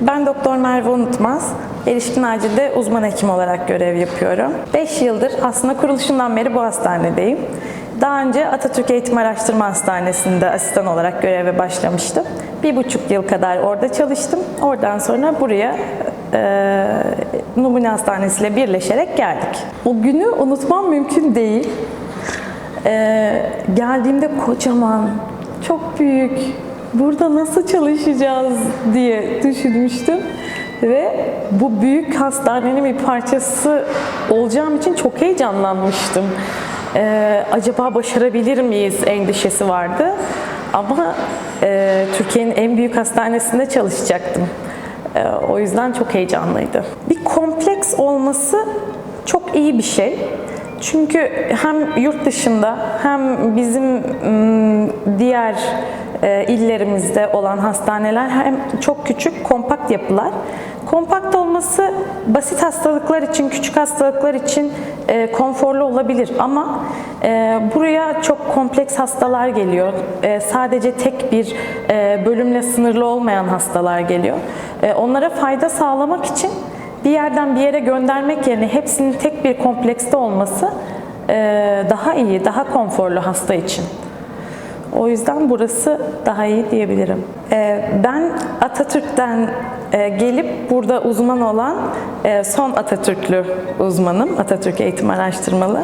Ben Doktor Merve Unutmaz. Erişkin Acil'de uzman hekim olarak görev yapıyorum. 5 yıldır aslında kuruluşundan beri bu hastanedeyim. Daha önce Atatürk Eğitim Araştırma Hastanesi'nde asistan olarak göreve başlamıştım. Bir buçuk yıl kadar orada çalıştım. Oradan sonra buraya e, Numune Hastanesi ile birleşerek geldik. O günü unutmam mümkün değil. E, geldiğimde kocaman, çok büyük, burada nasıl çalışacağız diye düşünmüştüm. Ve bu büyük hastanenin bir parçası olacağım için çok heyecanlanmıştım. Ee, acaba başarabilir miyiz endişesi vardı. Ama e, Türkiye'nin en büyük hastanesinde çalışacaktım. Ee, o yüzden çok heyecanlıydı. Bir kompleks olması çok iyi bir şey. Çünkü hem yurt dışında hem bizim diğer e, illerimizde olan hastaneler hem çok küçük, kompakt yapılar. Kompakt olması basit hastalıklar için, küçük hastalıklar için e, konforlu olabilir ama e, buraya çok kompleks hastalar geliyor. E, sadece tek bir e, bölümle sınırlı olmayan hastalar geliyor. E, onlara fayda sağlamak için bir yerden bir yere göndermek yerine hepsinin tek bir komplekste olması e, daha iyi, daha konforlu hasta için. O yüzden burası daha iyi diyebilirim. E, Ben Atatürk'ten e, gelip burada uzman olan son Atatürklü uzmanım, Atatürk Eğitim Araştırmalı.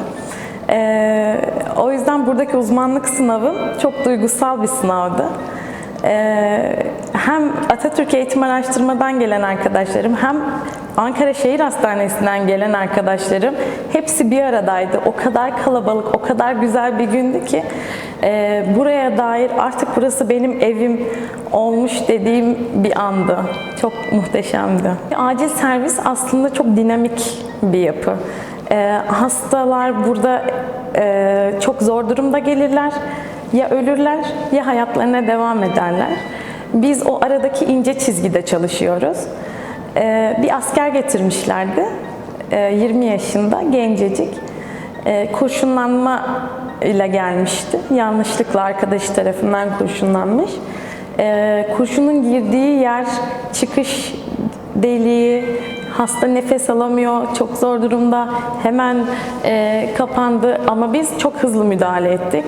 O yüzden buradaki uzmanlık sınavım çok duygusal bir sınavdı. Hem Atatürk Eğitim Araştırma'dan gelen arkadaşlarım hem Ankara Şehir Hastanesi'nden gelen arkadaşlarım hepsi bir aradaydı. O kadar kalabalık, o kadar güzel bir gündü ki e, buraya dair artık burası benim evim olmuş dediğim bir andı. Çok muhteşemdi. Acil servis aslında çok dinamik bir yapı. E, hastalar burada e, çok zor durumda gelirler ya ölürler ya hayatlarına devam ederler. Biz o aradaki ince çizgide çalışıyoruz. Ee, bir asker getirmişlerdi. Ee, 20 yaşında, gencecik. Ee, kurşunlanma ile gelmişti. Yanlışlıkla arkadaşı tarafından kurşunlanmış. Ee, kurşunun girdiği yer çıkış deliği, hasta nefes alamıyor, çok zor durumda, hemen e, kapandı ama biz çok hızlı müdahale ettik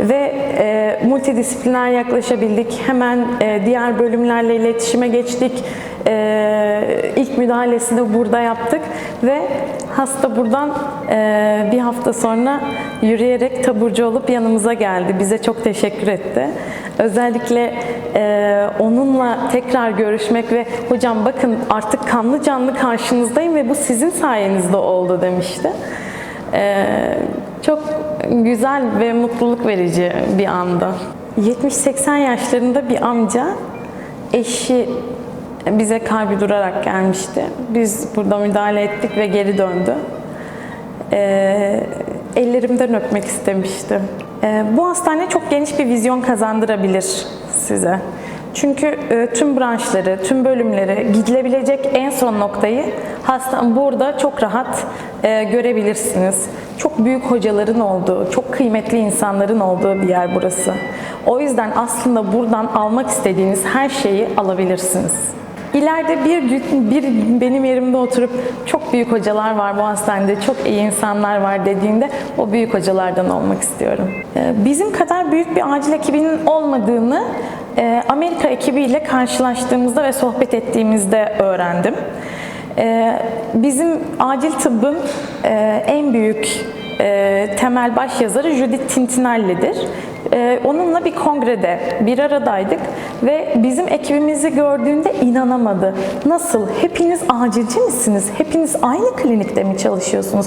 ve e, multidisipliner yaklaşabildik. Hemen e, diğer bölümlerle iletişime geçtik. E, ilk müdahalesini burada yaptık ve hasta buradan e, bir hafta sonra yürüyerek taburcu olup yanımıza geldi. Bize çok teşekkür etti. Özellikle e, onunla tekrar görüşmek ve hocam bakın artık kanlı canlı karşınızdayım ve bu sizin sayenizde oldu demişti. E, çok güzel ve mutluluk verici bir anda. 70-80 yaşlarında bir amca eşi bize kalbi durarak gelmişti. Biz burada müdahale ettik ve geri döndü. Ee, ellerimden öpmek istemişti. Ee, bu hastane çok geniş bir vizyon kazandırabilir size. Çünkü e, tüm branşları, tüm bölümleri, gidilebilecek en son noktayı hasta burada çok rahat e, görebilirsiniz. Çok büyük hocaların olduğu, çok kıymetli insanların olduğu bir yer burası. O yüzden aslında buradan almak istediğiniz her şeyi alabilirsiniz. İleride bir gün bir benim yerimde oturup çok büyük hocalar var bu hastanede, çok iyi insanlar var dediğinde o büyük hocalardan olmak istiyorum. Ee, Bizim kadar büyük bir acil ekibinin olmadığını e, Amerika ekibiyle karşılaştığımızda ve sohbet ettiğimizde öğrendim. Ee, Bizim acil tıbbın e, en büyük e, temel başyazarı Judith Tintinelli'dir. Ee, Onunla bir kongrede bir aradaydık ve bizim ekibimizi gördüğünde inanamadı. Nasıl? Hepiniz acilci misiniz? Hepiniz aynı klinikte mi çalışıyorsunuz?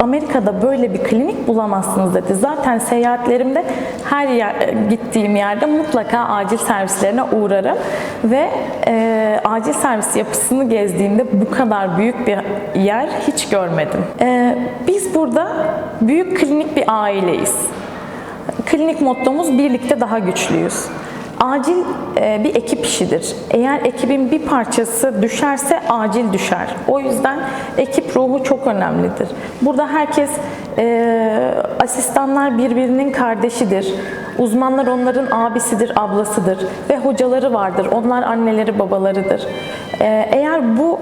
Amerika'da böyle bir klinik bulamazsınız dedi. Zaten seyahatlerimde her yer, gittiğim yerde mutlaka acil servislerine uğrarım ve e, acil servis yapısını gezdiğimde bu kadar büyük bir yer hiç görmedim. E, biz burada büyük klinik bir aileyiz. Klinik mottomuz birlikte daha güçlüyüz. Acil e, bir ekip işidir. Eğer ekibin bir parçası düşerse acil düşer. O yüzden ekip ruhu çok önemlidir. Burada herkes e, asistanlar birbirinin kardeşidir. Uzmanlar onların abisidir, ablasıdır ve hocaları vardır. Onlar anneleri, babalarıdır. E, eğer bu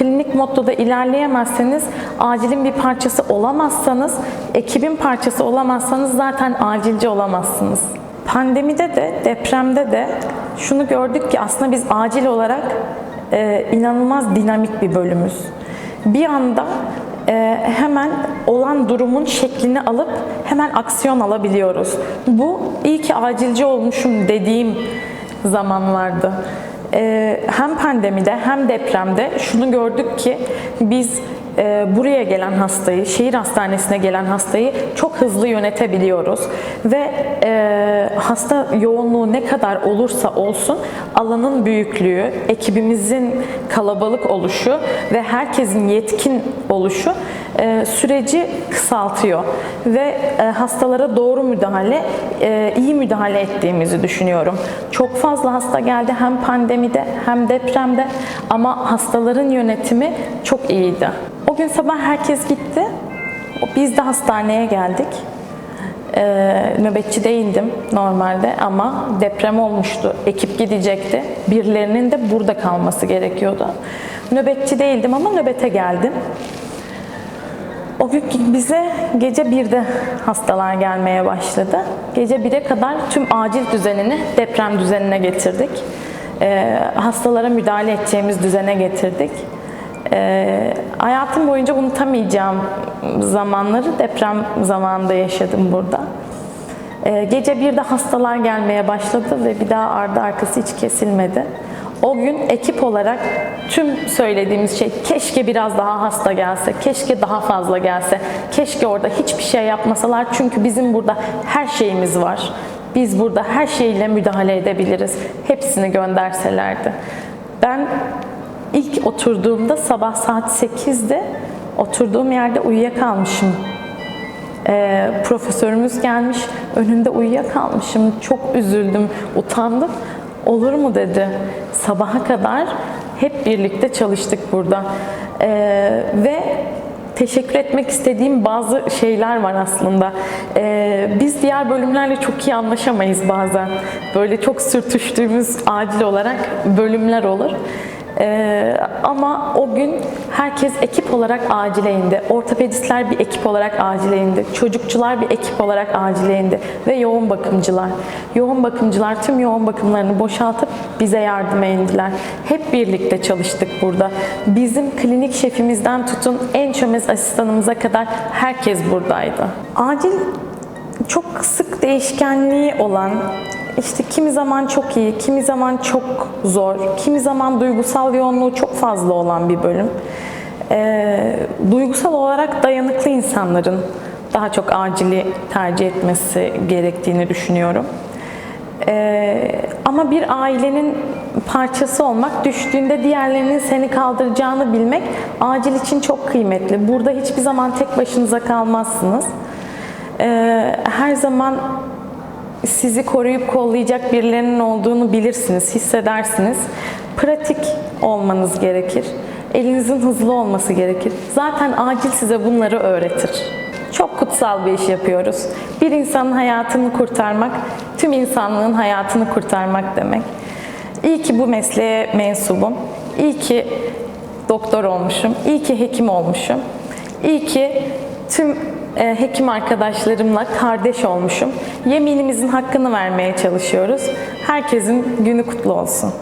klinik mottoda ilerleyemezseniz, acilin bir parçası olamazsanız, ekibin parçası olamazsanız zaten acilci olamazsınız. Pandemide de, depremde de şunu gördük ki aslında biz acil olarak e, inanılmaz dinamik bir bölümüz. Bir anda e, hemen olan durumun şeklini alıp hemen aksiyon alabiliyoruz. Bu iyi ki acilci olmuşum dediğim zamanlardı. E, hem pandemide hem depremde şunu gördük ki biz buraya gelen hastayı, şehir hastanesine gelen hastayı çok hızlı yönetebiliyoruz. Ve e, hasta yoğunluğu ne kadar olursa olsun alanın büyüklüğü, ekibimizin kalabalık oluşu ve herkesin yetkin oluşu e, süreci kısaltıyor. Ve e, hastalara doğru müdahale, iyi müdahale ettiğimizi düşünüyorum. Çok fazla hasta geldi hem pandemide hem depremde ama hastaların yönetimi çok iyiydi. O gün sabah herkes gitti. Biz de hastaneye geldik. Ee, nöbetçi değildim normalde ama deprem olmuştu. Ekip gidecekti. Birilerinin de burada kalması gerekiyordu. Nöbetçi değildim ama nöbete geldim. O gün bize gece 1'de hastalar gelmeye başladı. Gece 1'e kadar tüm acil düzenini deprem düzenine getirdik. Ee, hastalara müdahale edeceğimiz düzene getirdik. Ee, hayatım boyunca unutamayacağım zamanları deprem zamanında yaşadım burada. Ee, gece 1'de hastalar gelmeye başladı ve bir daha ardı arkası hiç kesilmedi. O gün ekip olarak tüm söylediğimiz şey keşke biraz daha hasta gelse, keşke daha fazla gelse, keşke orada hiçbir şey yapmasalar çünkü bizim burada her şeyimiz var. Biz burada her şeyle müdahale edebiliriz. Hepsini gönderselerdi. Ben ilk oturduğumda sabah saat 8'de oturduğum yerde uyuyakalmışım. Ee, profesörümüz gelmiş, önünde uyuyakalmışım. Çok üzüldüm, utandım. Olur mu dedi. Sabaha kadar hep birlikte çalıştık burada. Ee, ve teşekkür etmek istediğim bazı şeyler var aslında. Ee, biz diğer bölümlerle çok iyi anlaşamayız bazen. Böyle çok sürtüştüğümüz acil olarak bölümler olur. Ee, ama o gün herkes ekip olarak acile indi. Ortopedistler bir ekip olarak acile indi. Çocukçular bir ekip olarak acile indi. Ve yoğun bakımcılar. Yoğun bakımcılar tüm yoğun bakımlarını boşaltıp bize yardıma indiler. Hep birlikte çalıştık burada. Bizim klinik şefimizden tutun en çömez asistanımıza kadar herkes buradaydı. Acil çok sık değişkenliği olan işte kimi zaman çok iyi, kimi zaman çok zor, kimi zaman duygusal yoğunluğu çok fazla olan bir bölüm. Ee, duygusal olarak dayanıklı insanların daha çok acili tercih etmesi gerektiğini düşünüyorum. Ee, ama bir ailenin parçası olmak, düştüğünde diğerlerinin seni kaldıracağını bilmek acil için çok kıymetli. Burada hiçbir zaman tek başınıza kalmazsınız. Ee, her zaman sizi koruyup kollayacak birilerinin olduğunu bilirsiniz, hissedersiniz. Pratik olmanız gerekir. Elinizin hızlı olması gerekir. Zaten acil size bunları öğretir. Çok kutsal bir iş yapıyoruz. Bir insanın hayatını kurtarmak, tüm insanlığın hayatını kurtarmak demek. İyi ki bu mesleğe mensubum. İyi ki doktor olmuşum. İyi ki hekim olmuşum. İyi ki tüm hekim arkadaşlarımla kardeş olmuşum. Yeminimizin hakkını vermeye çalışıyoruz. Herkesin günü kutlu olsun.